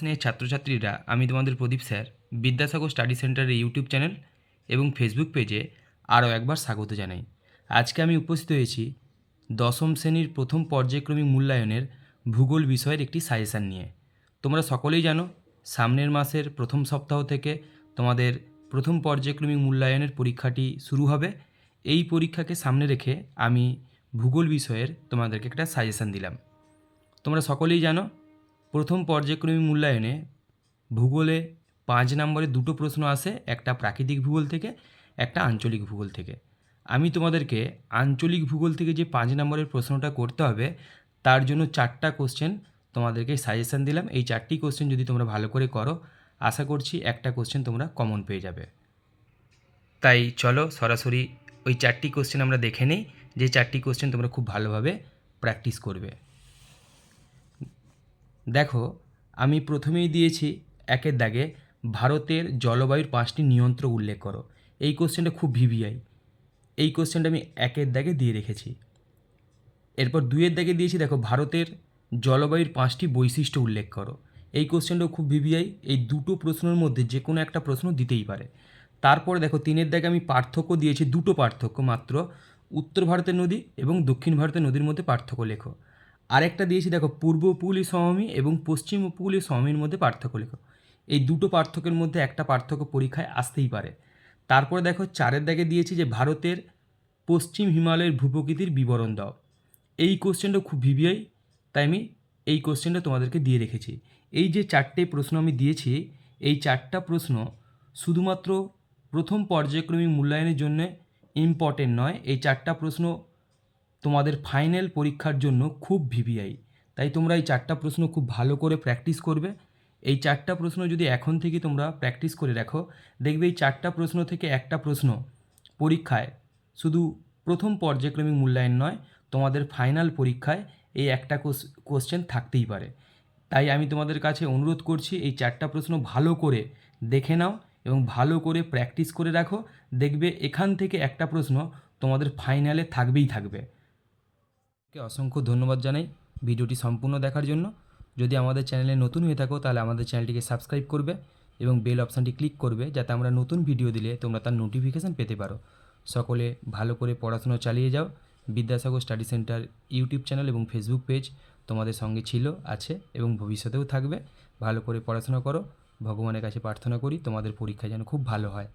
স্নেহের ছাত্রছাত্রীরা, আমি তোমাদের প্রদীপ স্যার, বিদ্যাসাগর স্টাডি সেন্টারের ইউটিউব চ্যানেল এবং ফেসবুক পেজে আরও একবার স্বাগত জানাই। আজকে আমি উপস্থিত হয়েছি দশম শ্রেণির প্রথম পর্যায়ক্রমিক মূল্যায়নের ভূগোল বিষয়ের একটি সাজেশান নিয়ে। তোমরা সকলেই জানো, সামনের মাসের প্রথম সপ্তাহ থেকে তোমাদের প্রথম পর্যায়ক্রমিক মূল্যায়নের পরীক্ষাটি শুরু হবে। এই পরীক্ষাকে সামনে রেখে আমি ভূগোল বিষয়ের তোমাদেরকে একটা সাজেশান দিলাম। তোমরা সকলেই জানো প্রথম পর্যায়ক্রমিক মূল্যায়নে ভূগোলে পাঁচ নম্বরে দুটো প্রশ্ন আসে, একটা প্রাকৃতিক ভূগোল থেকে, একটা আঞ্চলিক ভূগোল থেকে। আমি তোমাদেরকে আঞ্চলিক ভূগোল থেকে যে পাঁচ নম্বরের প্রশ্নটা করতে হবে, তার জন্য চারটা কোশ্চেন তোমাদেরকে সাজেশান দিলাম। এই চারটি কোশ্চেন যদি তোমরা ভালো করে করো, আশা করছি একটা কোশ্চেন তোমরা কমন পেয়ে যাবে। তাই চলো সরাসরি ওই চারটি কোশ্চেন আমরা দেখে নিই, যে চারটি কোশ্চেন তোমরা খুব ভালোভাবে প্র্যাকটিস করবে। দেখো, আমি প্রথমেই দিয়েছি একের দাগে, ভারতের জলবায়ুর পাঁচটি নিয়ন্ত্রক উল্লেখ করো। এই কোশ্চেনটা খুব ভিভিআই এই কোশ্চেনটা আমি একের দাগে দিয়ে রেখেছি। এরপর দুইয়ের দাগে দিয়েছি, দেখো, ভারতের জলবায়ুর পাঁচটি বৈশিষ্ট্য উল্লেখ করো। এই কোশ্চেনটাও খুব ভিভিআই এই দুটো প্রশ্নের মধ্যে যে কোনো একটা প্রশ্ন দিতেই পারে। তারপর দেখো, তিনের দাগে আমি পার্থক্য দিয়েছি, দুটো পার্থক্য মাত্র। উত্তর ভারতের নদী এবং দক্ষিণ ভারতের নদীর মধ্যে পার্থক্য লেখো। আরেকটা দিয়েছি, দেখো, পূর্ব উপকূলীয় সমভূমি এবং পশ্চিম উপকূলীয় সমভূমির মধ্যে পার্থক্য লেখো। এই দুটো পার্থক্যের মধ্যে একটা পার্থক্য পরীক্ষায় আসতেই পারে। তারপরে দেখো, চারের দাগে দিয়েছি যে ভারতের পশ্চিম হিমালয়ের ভূপ্রকৃতির বিবরণ দাও। এই কোশ্চেনটা খুব ভিভিআই, তাই আমি এই কোশ্চেনটা তোমাদেরকে দিয়ে রেখেছি। এই যে চারটে প্রশ্ন আমি দিয়েছি, এই চারটা প্রশ্ন শুধুমাত্র প্রথম পর্যায়ক্রমিক মূল্যায়নের জন্য ইম্পর্টেন্ট নয়। এই চারটা প্রশ্ন তোমাদের ফাইনাল পরীক্ষার জন্য খুব ভিভিআই তাই তোমরা এই চারটা প্রশ্ন খুব ভালো করে প্র্যাকটিস করবে। এই চারটা প্রশ্ন যদি এখন থেকে তোমরা প্র্যাকটিস করে রাখো দেখবে এই চারটা প্রশ্ন থেকে একটা প্রশ্ন পরীক্ষায় শুধু প্রথম পর্যায়ক্রমিক মূল্যায়ন নয়, তোমাদের ফাইনাল পরীক্ষায় এই একটা কোশ্চেন থাকতেই পারে। তাই আমি তোমাদের কাছে অনুরোধ করছি, এই চারটা প্রশ্ন ভালো করে দেখে নাও এবং ভালো করে প্র্যাকটিস করে রাখো। দেখবে এখান থেকে একটা প্রশ্ন তোমাদের ফাইনালে থাকবেই থাকবে। অসংখ্য ধন্যবাদ জানাই ভিডিওটি সম্পূর্ণ দেখার জন্য। যদি আমাদের চ্যানেলে নতুন হয়ে থাকো, তাহলে আমাদের চ্যানেলটিকে সাবস্ক্রাইব করবে এবং বেল অপশানটি ক্লিক করবে যাতে আমরা নতুন ভিডিও দিলে তোমরা তার নোটিফিকেশান পেতে পারো। সকলে ভালো করে পড়াশুনো চালিয়ে যাও। Vidyasagar study centre YouTube channel এবং ফেসবুক পেজ তোমাদের সঙ্গে ছিল, আছে এবং ভবিষ্যতেও থাকবে। ভালো করে পড়াশোনা করো। ভগবানের কাছে প্রার্থনা করি তোমাদের পরীক্ষা যেন খুব ভালো হয়।